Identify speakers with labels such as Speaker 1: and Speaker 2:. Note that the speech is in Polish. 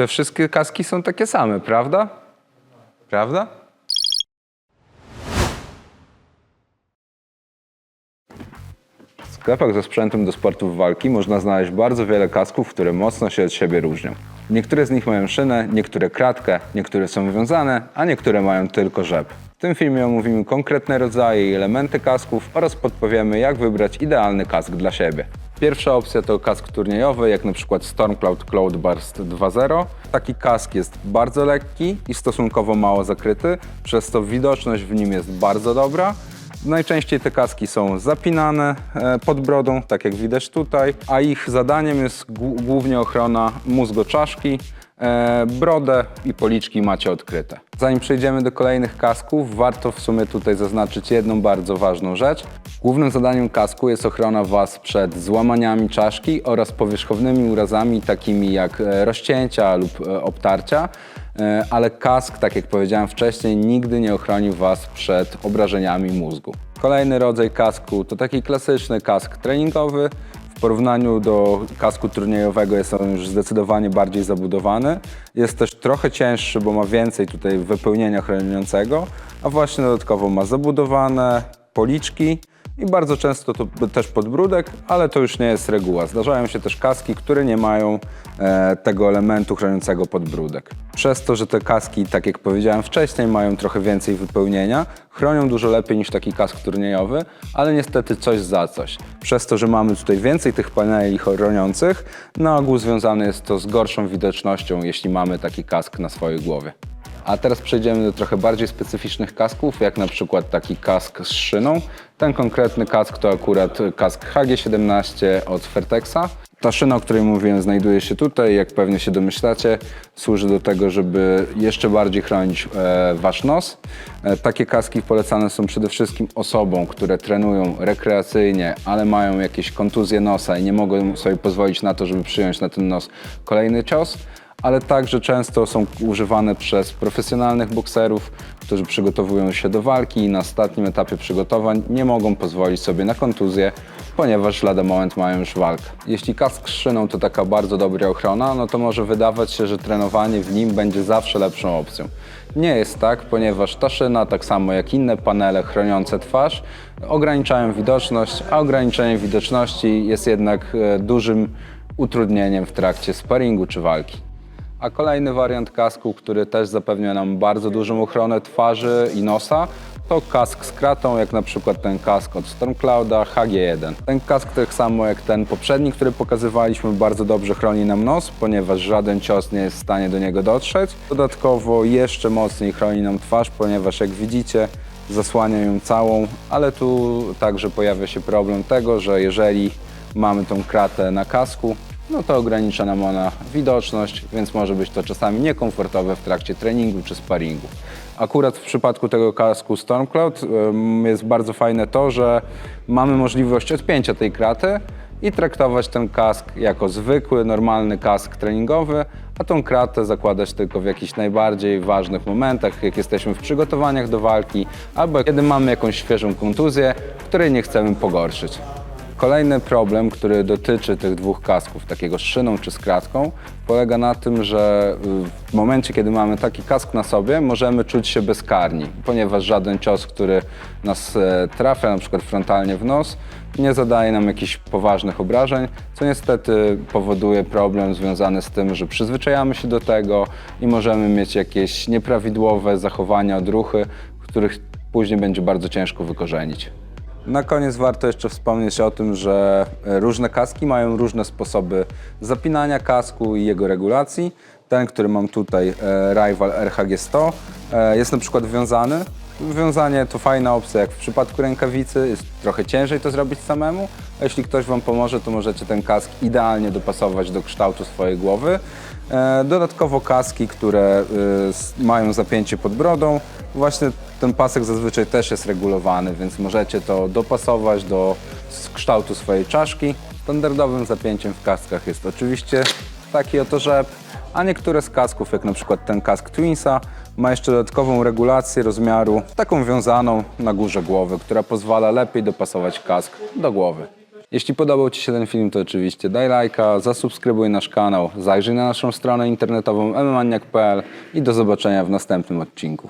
Speaker 1: Te wszystkie kaski są takie same, prawda? Prawda? W sklepach ze sprzętem do sportów walki można znaleźć bardzo wiele kasków, które mocno się od siebie różnią. Niektóre z nich mają szynę, niektóre kratkę, niektóre są wiązane, a niektóre mają tylko rzep. W tym filmie omówimy konkretne rodzaje i elementy kasków oraz podpowiemy, jak wybrać idealny kask dla siebie. Pierwsza opcja to kask turniejowy, jak na przykład Stormcloud Cloudburst 2.0. Taki kask jest bardzo lekki i stosunkowo mało zakryty, przez to widoczność w nim jest bardzo dobra. Najczęściej te kaski są zapinane e, pod brodą, tak jak widać tutaj, a ich zadaniem jest głó- głównie ochrona mózgoczaszki, brodę i policzki macie odkryte. Zanim przejdziemy do kolejnych kasków, warto w sumie tutaj zaznaczyć jedną bardzo ważną rzecz. Głównym zadaniem kasku jest ochrona Was przed złamaniami czaszki oraz powierzchownymi urazami takimi jak e, rozcięcia lub e, obtarcia. E, ale kask, tak jak powiedziałem wcześniej, nigdy nie ochroni Was przed obrażeniami mózgu. Kolejny rodzaj kasku to taki klasyczny kask treningowy. W porównaniu do kasku turniejowego jest on już zdecydowanie bardziej zabudowany. Jest też trochę cięższy, bo ma więcej tutaj wypełnienia chroniącego, a właśnie dodatkowo ma zabudowane policzki i bardzo często to też podbródek, ale to już nie jest reguła. Zdarzają się też kaski, które nie mają e, tego elementu chroniącego podbródek. Przez to, że te kaski, tak jak powiedziałem wcześniej, mają trochę więcej wypełnienia, chronią dużo lepiej niż taki kask turniejowy, ale niestety coś za coś. Przez to, że mamy tutaj więcej tych paneli chroniących, na ogół związane jest to z gorszą widocznością, jeśli mamy taki kask na swojej głowie. A teraz przejdziemy do trochę bardziej specyficznych kasków, jak na przykład taki kask z szyną. Ten konkretny kask to akurat kask HG17 od Fertexa. Ta szyna, o której mówiłem, znajduje się tutaj. Jak pewnie się domyślacie, służy do tego, żeby jeszcze bardziej chronić e, wasz nos. E, takie kaski polecane są przede wszystkim osobom, które trenują rekreacyjnie, ale mają jakieś kontuzje nosa i nie mogą sobie pozwolić na to, żeby przyjąć na ten nos kolejny cios ale także często są używane przez profesjonalnych bokserów, którzy przygotowują się do walki i na ostatnim etapie przygotowań nie mogą pozwolić sobie na kontuzję, ponieważ lada moment mają już walkę. Jeśli kask z szyną to taka bardzo dobra ochrona, no to może wydawać się, że trenowanie w nim będzie zawsze lepszą opcją. Nie jest tak, ponieważ ta szyna, tak samo jak inne panele chroniące twarz, ograniczają widoczność, a ograniczenie widoczności jest jednak e, dużym utrudnieniem w trakcie sparingu czy walki. A kolejny wariant kasku, który też zapewnia nam bardzo dużą ochronę twarzy i nosa, to kask z kratą, jak na przykład ten kask od Stormclouda HG1. Ten kask tak samo jak ten poprzedni, który pokazywaliśmy, bardzo dobrze chroni nam nos, ponieważ żaden cios nie jest w stanie do niego dotrzeć. Dodatkowo jeszcze mocniej chroni nam twarz, ponieważ jak widzicie zasłania ją całą, ale tu także pojawia się problem tego, że jeżeli mamy tą kratę na kasku, no to ogranicza nam ona widoczność, więc może być to czasami niekomfortowe w trakcie treningu czy sparingu. Akurat w przypadku tego kasku Stormcloud jest bardzo fajne to, że mamy możliwość odpięcia tej kraty i traktować ten kask jako zwykły, normalny kask treningowy, a tą kratę zakładać tylko w jakichś najbardziej ważnych momentach, jak jesteśmy w przygotowaniach do walki, albo kiedy mamy jakąś świeżą kontuzję, której nie chcemy pogorszyć. Kolejny problem, który dotyczy tych dwóch kasków, takiego z szyną czy z kratką, polega na tym, że y, w momencie, kiedy mamy taki kask na sobie, możemy czuć się bezkarni, ponieważ żaden cios, który nas e, trafia, na przykład frontalnie w nos, nie zadaje nam jakichś poważnych obrażeń, co niestety powoduje problem związany z tym, że przyzwyczajamy się do tego i możemy mieć jakieś nieprawidłowe zachowania, odruchy, których później będzie bardzo ciężko wykorzenić. Na koniec warto jeszcze wspomnieć o tym, że e, różne kaski mają różne sposoby zapinania kasku i jego regulacji. Ten, który mam tutaj, e, Rival RHG100, e, jest na przykład wiązany. Wiązanie to fajna opcja, jak w przypadku rękawicy, jest trochę ciężej to zrobić samemu, a jeśli ktoś Wam pomoże, to możecie ten kask idealnie dopasować do kształtu swojej głowy. E, Dodatkowo kaski, które e, mają zapięcie pod brodą, właśnie ten pasek zazwyczaj też jest regulowany, więc możecie to dopasować do kształtu swojej czaszki. Standardowym zapięciem w kaskach jest oczywiście taki oto rzep, a niektóre z kasków, jak na przykład ten kask Twinsa, ma jeszcze dodatkową regulację rozmiaru, taką wiązaną na górze głowy, która pozwala lepiej dopasować kask do głowy. Jeśli podobał Ci się ten film, to oczywiście daj lajka, zasubskrybuj nasz kanał, zajrzyj na naszą stronę internetową mmaniak.pl i do zobaczenia w następnym odcinku.